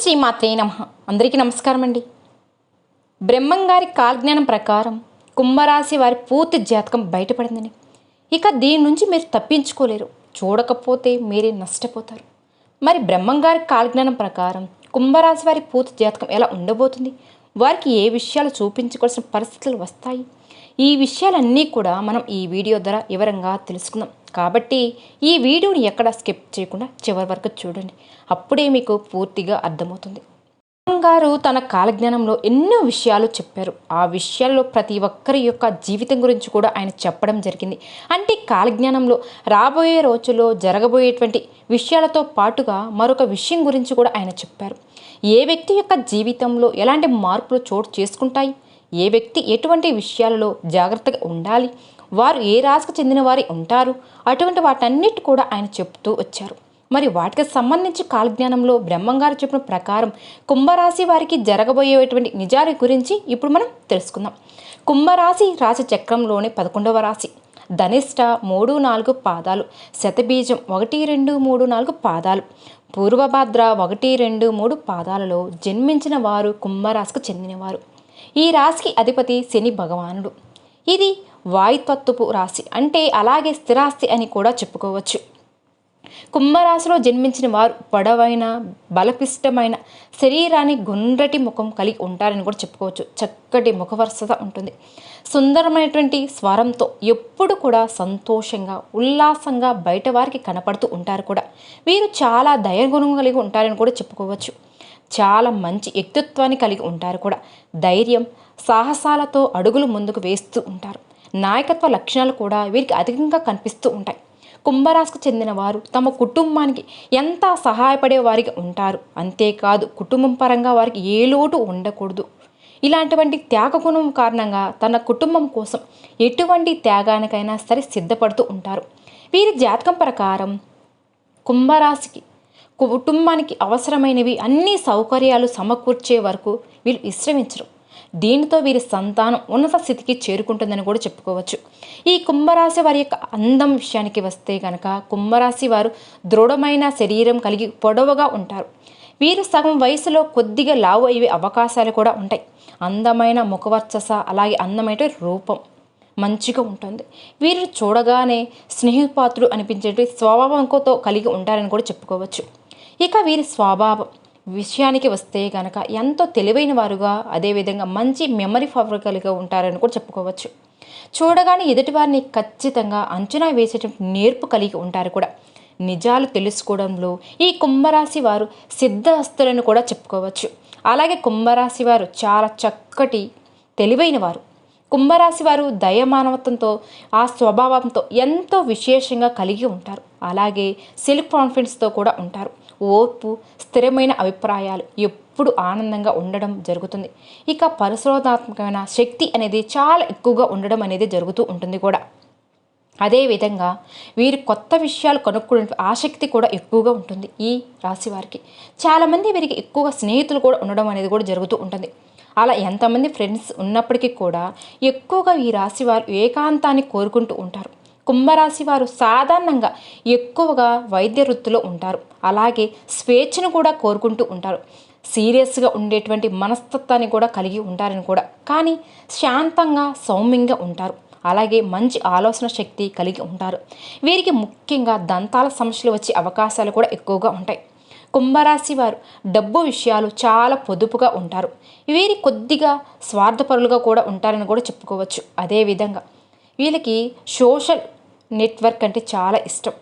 శ్రీమాత్రే నమ. అందరికీ నమస్కారం అండి బ్రహ్మంగారి కాలజ్ఞానం ప్రకారం కుంభరాశి వారి పూర్తి జాతకం బయటపడిందని. ఇక దీని నుంచి మీరు తప్పించుకోలేరు. చూడకపోతే మీరే నష్టపోతారు. మరి బ్రహ్మంగారి కాలజ్ఞానం ప్రకారం కుంభరాశి వారి పూర్తి జాతకం ఎలా ఉండబోతుంది? వారికి ఏ విషయాలు చూపించుకోవాల్సిన పరిస్థితులు వస్తాయి? ఈ విషయాలన్నీ కూడా మనం ఈ వీడియో ద్వారా వివరంగా తెలుసుకుందాం. కాబట్టి ఈ వీడియోని ఎక్కడ స్కిప్ చేయకుండా చివరి వరకు చూడండి. అప్పుడే మీకు పూర్తిగా అర్థమవుతుంది. గారు తన కాలజ్ఞానంలో ఎన్నో విషయాలు చెప్పారు. ఆ విషయాల్లో ప్రతి ఒక్కరి యొక్క జీవితం గురించి కూడా ఆయన చెప్పడం జరిగింది. అంటే కాలజ్ఞానంలో రాబోయే రోజుల్లో జరగబోయేటువంటి విషయాలతో పాటుగా మరొక విషయం గురించి కూడా ఆయన చెప్పారు. ఏ వ్యక్తి యొక్క జీవితంలో ఎలాంటి మార్పులు చోటు చేసుకుంటాయి? ఏ వ్యక్తి ఎటువంటి విషయాలలో జాగ్రత్తగా ఉండాలి? వారు ఏ రాశికి చెందిన వారి ఉంటారు? అటువంటి వాటన్నిటి కూడా ఆయన చెప్తూ వచ్చారు. మరి వాటికి సంబంధించి కాలజ్ఞానంలో బ్రహ్మంగారు చెప్పిన ప్రకారం కుంభరాశి వారికి జరగబోయేటువంటి నిజాల గురించి ఇప్పుడు మనం తెలుసుకుందాం. కుంభరాశి రాశి చక్రంలోని పదకొండవ రాశి. ధనిష్ట మూడు నాలుగు పాదాలు శతబీజం ఒకటి రెండు మూడు నాలుగు పాదాలు పూర్వభద్ర ఒకటి రెండు మూడు పాదాలలో జన్మించిన వారు కుంభరాశికి చెందినవారు. ఈ రాశికి అధిపతి శని భగవానుడు. ఇది వాయుతత్వపు రాశి అంటే అలాగే స్థిరాస్తి అని కూడా చెప్పుకోవచ్చు. కుంభరాశిలో జన్మించిన వారు పొడవైన బలపిష్టమైన శరీరాన్ని గుండ్రటి ముఖం కలిగి ఉంటారని కూడా చెప్పుకోవచ్చు. చక్కటి ముఖవరసత ఉంటుంది. సుందరమైనటువంటి స్వరంతో ఎప్పుడు కూడా సంతోషంగా ఉల్లాసంగా బయట వారికి కనపడుతూ ఉంటారు కూడా. వీరు చాలా దయగుణం కలిగి ఉంటారని కూడా చెప్పుకోవచ్చు. చాలా మంచి వ్యక్తిత్వాన్ని కలిగి ఉంటారు కూడా. ధైర్యం సాహసాలతో అడుగులు ముందుకు వేస్తూ ఉంటారు. నాయకత్వ లక్షణాలు కూడా వీరికి అధికంగా కనిపిస్తూ ఉంటాయి. కుంభరాశికి చెందిన వారు తమ కుటుంబానికి ఎంత సహాయపడే వారికి ఉంటారు. అంతేకాదు కుటుంబం పరంగా వారికి ఏ లోటు ఉండకూడదు. ఇలాంటివంటి త్యాగగుణం కారణంగా తన కుటుంబం కోసం ఎటువంటి త్యాగానికైనా సరే సిద్ధపడుతూ ఉంటారు. వీరి జాతకం ప్రకారం కుంభరాశికి కుటుంబానికి అవసరమైనవి అన్ని సౌకర్యాలు సమకూర్చే వరకు వీళ్ళు విశ్రమించరు. దీనితో వీరి సంతానం ఉన్నత స్థితికి చేరుకుంటుందని కూడా చెప్పుకోవచ్చు. ఈ కుంభరాశి వారి యొక్క అందం విషయానికి వస్తే కనుక కుంభరాశి వారు దృఢమైన శరీరం కలిగి పొడవుగా ఉంటారు. వీరు సగం వయసులో కొద్దిగా లావు అయ్యే అవకాశాలు కూడా ఉంటాయి. అందమైన ముఖవర్చస అలాగే అందమైన రూపం మంచిగా ఉంటుంది. వీరు చూడగానే స్నేహపాత్రుడు అనిపించేటువంటి స్వభావంతో కలిగి ఉంటారని కూడా చెప్పుకోవచ్చు. ఇక వీరి స్వభావం. విషయానికి వస్తే కనుక ఎంతో తెలివైన వారుగా అదేవిధంగా మంచి మెమరీ పవర్ కలిగి ఉంటారని కూడా చెప్పుకోవచ్చు. చూడగానే ఎదుటివారిని ఖచ్చితంగా అంచనా వేసేటువంటి నేర్పు కలిగి ఉంటారు కూడా. నిజాలు తెలుసుకోవడంలో ఈ కుంభరాశి వారు సిద్ధహస్తులను కూడా చెప్పుకోవచ్చు. అలాగే కుంభరాశి వారు చాలా చక్కటి తెలివైన వారు. కుంభరాశి వారు దయమానవత్వంతో ఆ స్వభావంతో ఎంతో విశేషంగా కలిగి ఉంటారు. అలాగే సెల్ఫ్ కాన్ఫిడెన్స్తో కూడా ఉంటారు. ఓర్పు స్థిరమైన అభిప్రాయాలు ఎప్పుడు ఆనందంగా ఉండడం జరుగుతుంది. ఇక పరిశోధనాత్మకమైన శక్తి అనేది చాలా ఎక్కువగా ఉండడం అనేది జరుగుతూ ఉంటుంది కూడా. అదేవిధంగా వీరు కొత్త విషయాలు కనుక్కునే ఆసక్తి కూడా ఎక్కువగా ఉంటుంది ఈ రాశి వారికి. చాలామంది వీరికి ఎక్కువగా స్నేహితులు కూడా ఉండడం అనేది కూడా జరుగుతూ ఉంటుంది. అలా ఎంతమంది ఫ్రెండ్స్ ఉన్నప్పటికీ కూడా ఎక్కువగా ఈ రాశి వారు ఏకాంతాన్ని కోరుకుంటూ ఉంటారు. కుంభరాశి వారు సాధారణంగా ఎక్కువగా వైద్య వృత్తిలో ఉంటారు. అలాగే స్వేచ్ఛను కూడా కోరుకుంటూ ఉంటారు. సీరియస్గా ఉండేటువంటి మనస్తత్వాన్ని కూడా కలిగి ఉంటారని కూడా. కానీ శాంతంగా సౌమ్యంగా ఉంటారు. అలాగే మంచి ఆలోచన శక్తి కలిగి ఉంటారు. వీరికి ముఖ్యంగా దంతాల సమస్యలు వచ్చే అవకాశాలు కూడా ఎక్కువగా ఉంటాయి. కుంభరాశి వారు డబ్బు విషయాలు చాలా పొదుపుగా ఉంటారు. వీరి కొద్దిగా స్వార్థపరులుగా కూడా ఉంటారని కూడా చెప్పుకోవచ్చు. అదేవిధంగా వీళ్ళకి సోషల్ నెట్వర్క్ అంటే చాలా ఇష్టం.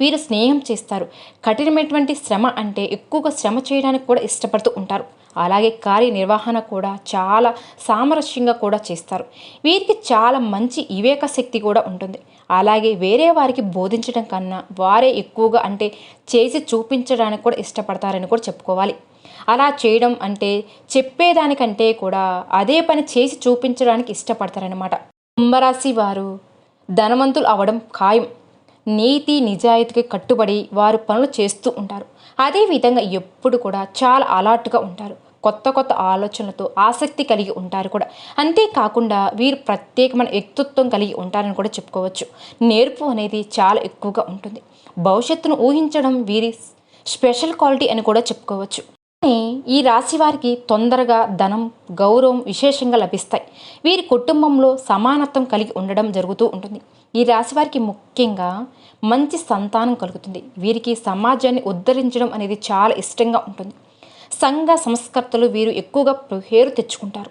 వీరు స్నేహం చేస్తారు. కఠినమైనటువంటి శ్రమ అంటే ఎక్కువగా శ్రమ చేయడానికి కూడా ఇష్టపడుతూ ఉంటారు. అలాగే కార్యనిర్వహణ కూడా చాలా సామరస్యంగా కూడా చేస్తారు. వీరికి చాలా మంచి వివేక శక్తి కూడా ఉంటుంది. అలాగే వేరే వారికి బోధించడం కన్నా వారే ఎక్కువగా అంటే చేసి చూపించడానికి కూడా ఇష్టపడతారని కూడా చెప్పుకోవాలి. అలా చేయడం అంటే చెప్పేదానికంటే కూడా అదే పని చేసి చూపించడానికి ఇష్టపడతారనమాట కుంభరాశి వారు ధనవంతులు అవడం ఖాయం. నీతి నిజాయితీకి కట్టుబడి వారు పనులు చేస్తూ ఉంటారు. అదేవిధంగా ఎప్పుడు కూడా చాలా అలర్ట్గా ఉంటారు. కొత్త కొత్త ఆలోచనలతో ఆసక్తి కలిగి ఉంటారు కూడా. అంతేకాకుండా వీరు ప్రత్యేకమైన వ్యక్తిత్వం కలిగి ఉంటారని కూడా చెప్పుకోవచ్చు. నేర్పు అనేది చాలా ఎక్కువగా ఉంటుంది. భవిష్యత్తును ఊహించడం వీరి స్పెషల్ క్వాలిటీ అని కూడా చెప్పుకోవచ్చు. ఈ రాశి వారికి తొందరగా ధనం గౌరవం విశేషంగా లభిస్తాయి. వీరి కుటుంబంలో సమానత్వం కలిగి ఉండడం జరుగుతూ ఉంటుంది. ఈ రాశి వారికి ముఖ్యంగా మంచి సంతానం కలుగుతుంది. వీరికి సమాజాన్ని ఉద్ధరించడం అనేది చాలా ఇష్టంగా ఉంటుంది. సంఘ సంస్కర్తలు వీరు ఎక్కువగా పేరు తెచ్చుకుంటారు.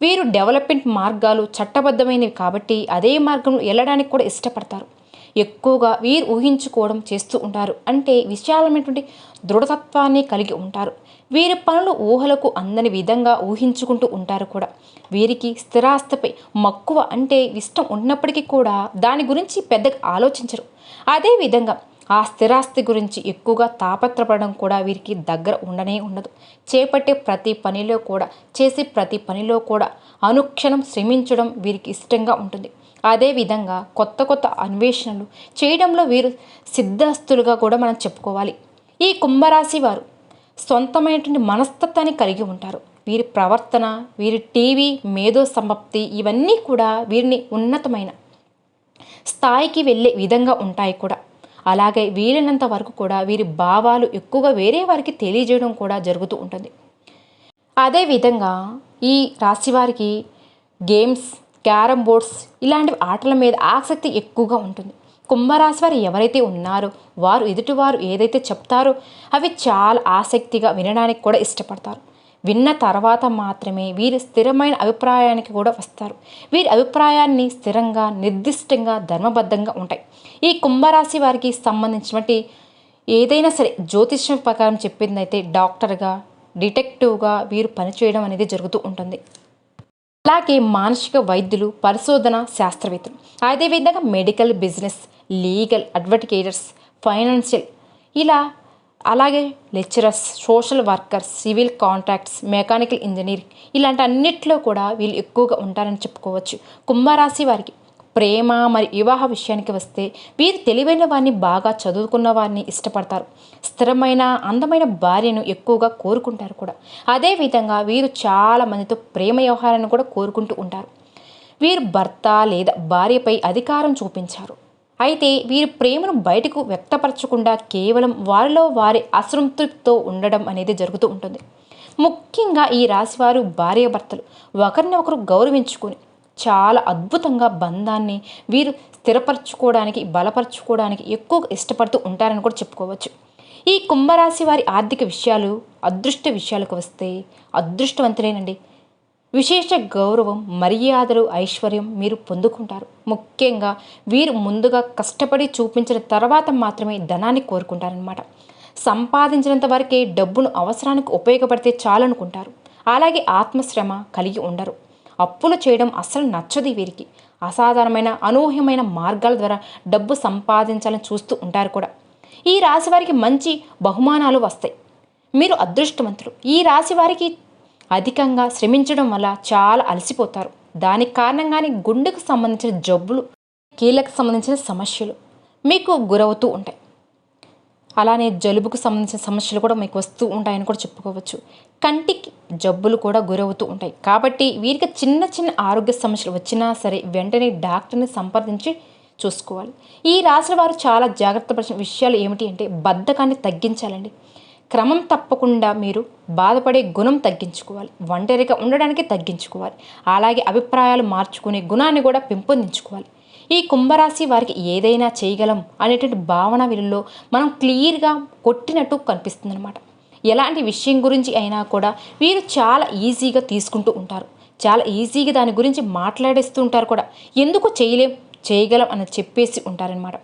వీరు డెవలప్మెంట్ మార్గాలు చట్టబద్ధమైనవి కాబట్టి అదే మార్గంలో వెళ్ళడానికి కూడా ఇష్టపడతారు. ఎక్కువగా వీరు ఊహించుకోవడం చేస్తూ ఉంటారు. అంటే విశాలమైనటువంటి దృఢతత్వాన్ని కలిగి ఉంటారు. వీరి పనులు ఊహలకు అందని విధంగా ఊహించుకుంటూ ఉంటారు కూడా. వీరికి స్థిరాస్తిపై మక్కువ అంటే ఇష్టం ఉన్నప్పటికీ కూడా దాని గురించి పెద్దగా ఆలోచించరు. అదేవిధంగా ఆ స్థిరాస్తి గురించి ఎక్కువగా తాపత్రపడడం కూడా వీరికి దగ్గర ఉండనే ఉండదు. చేపట్టే ప్రతి పనిలో కూడా చేసే ప్రతి పనిలో కూడా అనుక్షణం శ్రమించడం వీరికి ఇష్టంగా ఉంటుంది. అదేవిధంగా కొత్త కొత్త అన్వేషణలు చేయడంలో వీరు సిద్ధస్తులుగా కూడా మనం చెప్పుకోవాలి. ఈ కుంభరాశి వారు సొంతమైనటువంటి మనస్తత్వాన్ని కలిగి ఉంటారు. వీరి ప్రవర్తన వీరి టీవీ మేధో సంపత్తి ఇవన్నీ కూడా వీరిని ఉన్నతమైన స్థాయికి వెళ్ళే విధంగా ఉంటాయి కూడా. అలాగే వీలైనంత వరకు కూడా వీరి భావాలు ఎక్కువగా వేరే వారికి తెలియజేయడం కూడా జరుగుతూ ఉంటుంది. అదేవిధంగా ఈ రాశి వారికి గేమ్స్ క్యారమ్ బోర్డ్స్ ఇలాంటి ఆటల మీద ఆసక్తి ఎక్కువగా ఉంటుంది. కుంభరాశి వారు ఎవరైతే ఉన్నారో వారు ఎదుటివారు ఏదైతే చెప్తారో అవి చాలా ఆసక్తిగా వినడానికి కూడా ఇష్టపడతారు. విన్న తర్వాత మాత్రమే వీరి స్థిరమైన అభిప్రాయానికి కూడా వస్తారు. వీరి అభిప్రాయాన్ని స్థిరంగా నిర్దిష్టంగా ధర్మబద్ధంగా ఉంటాయి. ఈ కుంభరాశి వారికి సంబంధించినటువంటి ఏదైనా సరే జ్యోతిష్యం ప్రకారం చెప్పిందైతే డాక్టర్గా డిటెక్టివ్గా వీరు పనిచేయడం అనేది జరుగుతూ ఉంటుంది. అలాగే మానసిక వైద్యులు పరిశోధన శాస్త్రవేత్తలు అదేవిధంగా medical business legal advocators financial ఇలా అలాగే lecturers social workers civil contracts mechanical engineer ఇలాంటి అన్నిట్లో కూడా వీళ్ళు ఎక్కువగా ఉంటారని చెప్పుకోవచ్చు. కుంభరాశి వారికి ప్రేమ మరియు వివాహ విషయానికి వస్తే వీరు తెలివైన వారిని బాగా చదువుకున్న వారిని ఇష్టపడతారు. స్థిరమైన అందమైన భార్యను ఎక్కువగా కోరుకుంటారు కూడా. అదేవిధంగా వీరు చాలా మందితో ప్రేమ వ్యవహారాన్ని కూడా కోరుకుంటూ ఉంటారు. వీరు భర్త లేదా భార్యపై అధికారం చూపించారు. అయితే వీరి ప్రేమను బయటకు వ్యక్తపరచకుండా కేవలం వారిలో వారి అసంతృప్తితో ఉండడం అనేది జరుగుతూ ఉంటుంది. ముఖ్యంగా ఈ రాశివారు భార్యాభర్తలు ఒకరిని ఒకరు గౌరవించుకొని చాలా అద్భుతంగా బంధాన్ని వీరు స్థిరపరచుకోవడానికి బలపరచుకోవడానికి ఎక్కువ ఇష్టపడుతూ ఉంటారని కూడా చెప్పుకోవచ్చు. ఈ కుంభరాశి వారి ఆర్థిక విషయాలు అదృష్ట విషయాలకు వస్తే అదృష్టవంతులేనండి. విశేష గౌరవం మర్యాదలు ఐశ్వర్యం మీరు పొందుకుంటారు. ముఖ్యంగా వీరు ముందుగా కష్టపడి చూపించిన తర్వాత మాత్రమే ధనాన్ని కోరుకుంటారనమాట సంపాదించినంత వరకే డబ్బును అవసరానికి ఉపయోగపడితే చాలనుకుంటారు. అలాగే ఆత్మశ్రమ కలిగి ఉండరు. అప్పులు చేయడం అస్సలు నచ్చదు వీరికి. అసాధారణమైన అనూహ్యమైన మార్గాల ద్వారా డబ్బు సంపాదించాలని చూస్తూ ఉంటారు కూడా. ఈ రాశి వారికి మంచి బహుమానాలు వస్తాయి. మీరు అదృష్టవంతులు. ఈ రాశి వారికి అధికంగా శ్రమించడం వల్ల చాలా అలసిపోతారు. దానికి కారణంగానే గుండెకు సంబంధించిన జబ్బులు కీళ్ళకు సంబంధించిన సమస్యలు మీకు గురవుతూ ఉంటాయి. అలానే జలుబుకు సంబంధించిన సమస్యలు కూడా మీకు వస్తూ ఉంటాయని కూడా చెప్పుకోవచ్చు. కంటికి జబ్బులు కూడా గురవుతూ ఉంటాయి. కాబట్టి వీరికి చిన్న చిన్న ఆరోగ్య సమస్యలు వచ్చినా సరే వెంటనే డాక్టర్ని సంప్రదించి చూసుకోవాలి. ఈ రాశుల వారు చాలా జాగ్రత్త పడిన విషయాలు ఏమిటి అంటే బద్ధకాన్ని తగ్గించాలండి. క్రమం తప్పకుండా మీరు బాధపడే గుణం తగ్గించుకోవాలి. ఒంటరిగా ఉండడానికి తగ్గించుకోవాలి. అలాగే అభిప్రాయాలు మార్చుకునే గుణాన్ని కూడా పెంపొందించుకోవాలి. ఈ కుంభరాశి వారికి ఏదైనా చేయగలం అనేటువంటి భావన వీళ్ళలో మనం క్లియర్గా కొట్టినట్టు కనిపిస్తుంది అనమాట ఎలాంటి విషయం గురించి అయినా కూడా వీరు చాలా ఈజీగా తీసుకుంటూ ఉంటారు. చాలా ఈజీగా దాని గురించి మాట్లాడేస్తూ ఉంటారు కూడా. ఎందుకు చేయలేం? చేయగలం అని చెప్పేసి ఉంటారనమాట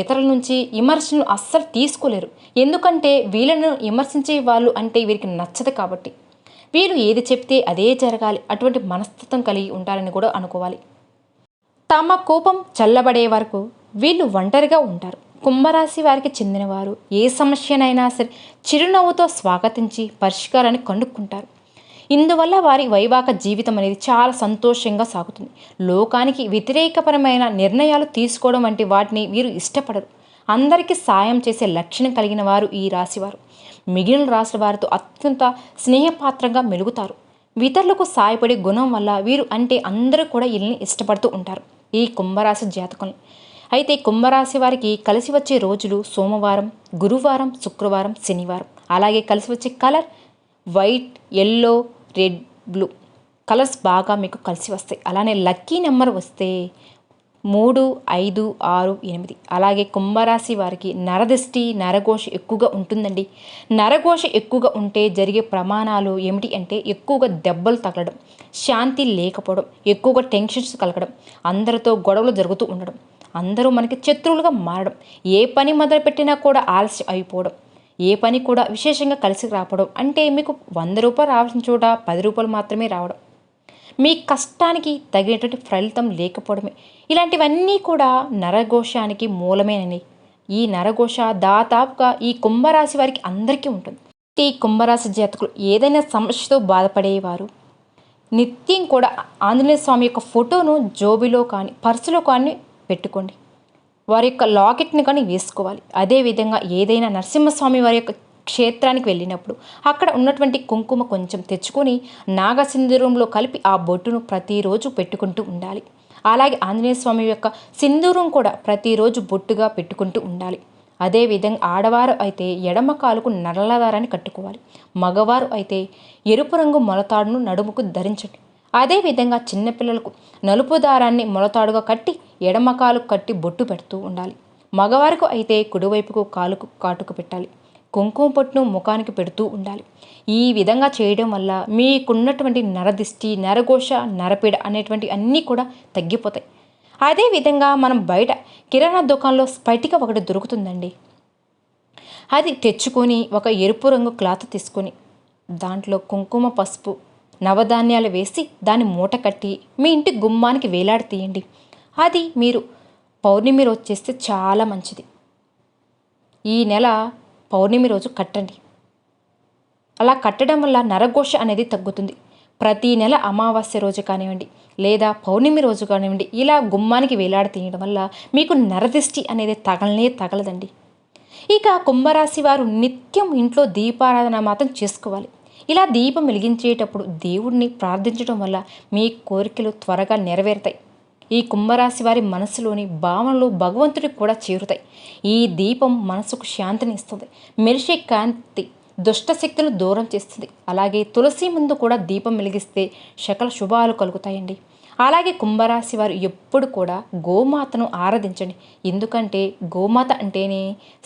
ఇతరుల నుంచి విమర్శను అస్సలు తీసుకోలేరు. ఎందుకంటే వీళ్ళను విమర్శించే వాళ్ళు అంటే వీరికి నచ్చదు కాబట్టి. వీరు ఏది చెప్తే అదే జరగాలి. అటువంటి మనస్తత్వం కలిగి ఉంటారని కూడా అనుకోవాలి. తమ కోపం చల్లబడే వరకు వీళ్ళు ఒంటరిగా ఉంటారు. కుంభరాశి వారికి చెందినవారు. ఏ సమస్యనైనా సరే చిరునవ్వుతో స్వాగతించి పరిష్కారాన్ని కనుక్కుంటారు ఇందువల్ల వారి వైవాహిక జీవితం అనేది చాలా సంతోషంగా సాగుతుంది. లోకానికి వ్యతిరేకపరమైన నిర్ణయాలు తీసుకోవడం వంటి వాటిని వీరు ఇష్టపడరు. అందరికీ సాయం చేసే లక్షణం కలిగిన వారు ఈ రాశివారు. మిగిలిన రాశుల వారితో అత్యంత స్నేహపాత్రంగా మెలుగుతారు. ఇతరులకు సాయపడే గుణం వల్ల వీరు అంటే అందరూ కూడా వీళ్ళని ఇష్టపడుతూ ఉంటారు. ఈ కుంభరాశి జాతకం అయితే కుంభరాశి వారికి కలిసి వచ్చే రోజులు సోమవారం గురువారం శుక్రవారం శనివారం. అలాగే కలిసి వచ్చే colour white yellow red blue colours బాగా మీకు కలిసి వస్తాయి. అలానే లక్కీ నెంబర్ వస్తే మూడు ఐదు ఆరు ఎనిమిది. అలాగే కుంభరాశి వారికి నరదృష్టి నరఘోష ఎక్కువగా ఉంటుందండి. నరఘోష ఎక్కువగా ఉంటే జరిగే ప్రమాణాలు ఏమిటి అంటే ఎక్కువగా దెబ్బలు తగలడం శాంతి లేకపోవడం ఎక్కువగా టెన్షన్స్ కలగడం అందరితో గొడవలు జరుగుతూ ఉండడం అందరూ మనకి శత్రువులుగా మారడం. ఏ పని మొదలుపెట్టినా కూడా ఆలస్యం అయిపోవడం. ఏ పని కూడా విశేషంగా కలిసి రావడం అంటే మీకు వంద రూపాయలు రావాల్సిన చోట పది రూపాయలు మాత్రమే రావడం. మీ కష్టానికి తగినటువంటి ఫలితం లేకపోవడమే. ఇలాంటివన్నీ కూడా నరఘోషానికి మూలమేనని. ఈ నరఘోష దాదాపుగా ఈ కుంభరాశి వారికి అందరికీ ఉంటుంది. ఈ కుంభరాశి జాతకులు ఏదైనా సమస్యతో బాధపడేవారు. నిత్యం కూడా ఆంజనేయ స్వామి యొక్క ఫోటోను జోబిలో కానీ పర్సులో కానీ పెట్టుకోండి. వారి యొక్క లాకెట్ని కానీ వేసుకోవాలి. అదేవిధంగా ఏదైనా నరసింహస్వామి వారి యొక్క క్షేత్రానికి వెళ్ళినప్పుడు అక్కడ ఉన్నటువంటి కుంకుమ కొంచెం తెచ్చుకొని నాగసింధూరంలో కలిపి ఆ బొట్టును ప్రతిరోజు పెట్టుకుంటూ ఉండాలి. అలాగే ఆంజనేయ స్వామి యొక్క సింధూరం కూడా ప్రతిరోజు బొట్టుగా పెట్టుకుంటూ ఉండాలి. అదేవిధంగా ఆడవారు అయితే ఎడమ కాలుకు నల్లదారాన్ని కట్టుకోవాలి. మగవారు అయితే ఎరుపు రంగు మొలతాడును నడుముకు ధరించండి. అదేవిధంగా చిన్నపిల్లలకు నలుపు దారాన్ని మొలతాడుగా కట్టి ఎడమ కాలుకు కట్టి బొట్టు పెడుతూ ఉండాలి. మగవారికి అయితే కుడివైపుకు కాలుకు కాటుకు పెట్టాలి. కుంకుమ పొట్టును ముఖానికి పెడుతూ ఉండాలి. ఈ విధంగా చేయడం వల్ల మీకున్నటువంటి నరదిష్టి నరఘోష నరపీడ అనేటువంటి అన్నీ కూడా తగ్గిపోతాయి. అదేవిధంగా మనం బయట కిరాణా దుకాణంలో స్పటిక ఒకటి దొరుకుతుందండి. అది తెచ్చుకొని ఒక ఎరుపు రంగు క్లాత్ తీసుకొని దాంట్లో కుంకుమ పసుపు నవధాన్యాలు వేసి దాన్ని మూట కట్టి మీ ఇంటి గుమ్మానికి వేలాడి తీయండి. అది మీరు పౌర్ణమి రోజు చేస్తే చాలా మంచిది. ఈ నెల పౌర్ణమి రోజు కట్టండి. అలా కట్టడం వల్ల నరఘోష అనేది తగ్గుతుంది. ప్రతి నెల అమావాస్య రోజు కానివ్వండి లేదా పౌర్ణమి రోజు కానివ్వండి ఇలా గుమ్మానికి వేలాడి తీయడం వల్ల మీకు నరదిష్టి అనేది తగలనే తగలదండి. ఇక కుంభరాశి వారు నిత్యం ఇంట్లో దీపారాధన మాత్రం చేసుకోవాలి. ఇలా దీపం వెలిగించేటప్పుడు దేవుడిని ప్రార్థించడం వల్ల మీ కోరికలు త్వరగా నెరవేరుతాయి. ఈ కుంభరాశి వారి మనసులోని భావనలు భగవంతుడికి కూడా చేరుతాయి. ఈ దీపం మనసుకు శాంతిని ఇస్తుంది. మెరిసే కాంతి దుష్టశక్తులను దూరం చేస్తుంది. అలాగే తులసి ముందు కూడా దీపం వెలిగిస్తే సకల శుభాలు కలుగుతాయండి. అలాగే కుంభరాశి వారు ఎప్పుడు కూడా గోమాతను ఆరాధించండి. ఎందుకంటే గోమాత అంటేనే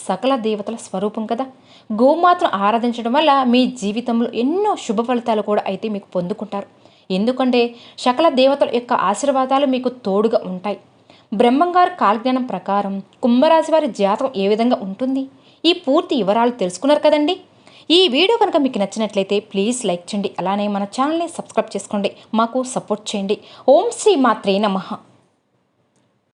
సకల దేవతల స్వరూపం కదా. గోమాతను ఆరాధించడం వల్ల మీ జీవితంలో ఎన్నో శుభ ఫలితాలు కూడా అయితే మీకు పొందుకుంటారు. ఎందుకంటే సకల దేవతల యొక్క ఆశీర్వాదాలు మీకు తోడుగా ఉంటాయి. బ్రహ్మంగారు కాలజ్ఞానం ప్రకారం కుంభరాశి వారి జాతకం ఏ విధంగా ఉంటుంది? ఈ పూర్తి వివరాలు తెలుసుకున్నారు కదండి? ఈ వీడియో కనుక మీకు నచ్చినట్లయితే ప్లీజ్ లైక్ చేయండి. అలానే మన ఛానల్ని సబ్స్క్రైబ్ చేసుకోండి. మాకు సపోర్ట్ చేయండి. ఓం శ్రీ మాత్రే నమః.